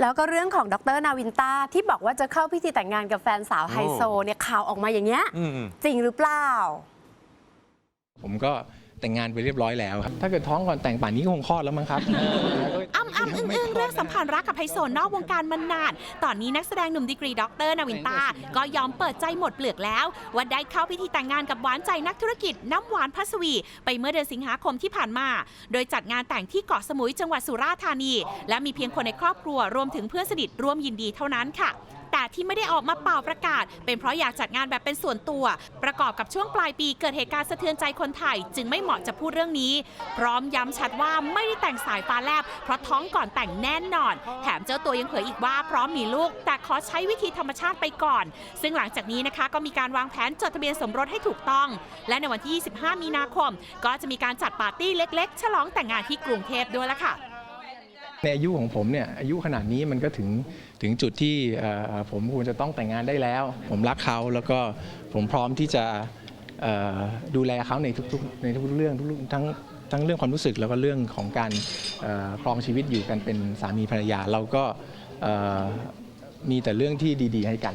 แล้วก็เรื่องของดรนาวินต้าที่บอกว่าจะเข้าพิธีแต่งงานกับแฟนสาวไฮโซเนี่ยข่าวออกมาอย่างเงี้ยอืมอืมจริงหรือเปล่า ผมก็แต่งงานไปเรียบร้อยแล้วครับ ถ้าเกิดท้องก่อนแต่งป่านนี้ก็คงคลอดแล้วมั้งครับ อ้ำอ้ำอึ้งอึ้งเรื่องสัมพันธ์รักกับไฮโซนอกวงการมานาน ตอนนี้นักแสดงหนุ่มดีกรีด็อกเตอร์นาวินตา ก็ยอมเปิดใจหมดเปลือกแล้ว ว่าได้เข้าพิธีแต่งงานกับหวานใจนักธุรกิจน้ำหวานพัสวี ไปเมื่อเดือนสิงหาคมที่ผ่านมา โดยจัดงานแต่งที่เกาะสมุยจังหวัดสุราษฎร์ธานี และมีเพียงคนในครอบครัวรวมถึงเพื่อนสนิทร่วมยินดีเท่านั้นค่ะ แต่ที่ไม่ได้ออกมาเป่าประกาศ เป็นเพราะอยากจัดงานแบบเป็นส่วนตัว ประกอบกับช่วงปลายปีเกิดเหตุการณ์สะเทือนใจคนไทย จึงไม่เหมาะจะพูดเรื่องนี้ พร้อมย้ำชัดว่าไม่ได้แต่งสายฟ้าแลบ เพราะท้องก่อนแต่งแน่นอน แถมเจ้าตัวยังเผยอีกว่าพร้อมมีลูก แต่ขอใช้วิธีธรรมชาติไปก่อน ซึ่งหลังจากนี้นะคะก็มีการวางแผนจดทะเบียนสมรสให้ถูกต้อง และในวันที่ 25 มีนาคม ก็จะมีการจัดปาร์ตี้เล็ก ๆ ฉลองแต่งงานที่กรุงเทพด้วยละค่ะ ในอายุของผมเนี่ยอายุขนาดนี้มันก็ถึงถึงจุดที่ผมควรจะต้องแต่งงานได้แล้ว ผมรักเขาแล้วก็ผมพร้อมที่จะดูแลเขาในทุกๆในทุกๆเรื่องทุกๆทั้งทั้งเรื่องความรู้สึกแล้วก็เรื่องของการครองชีวิตอยู่กันเป็นสามีภรรยา เราก็มีแต่เรื่องที่ดี ๆ ให้กัน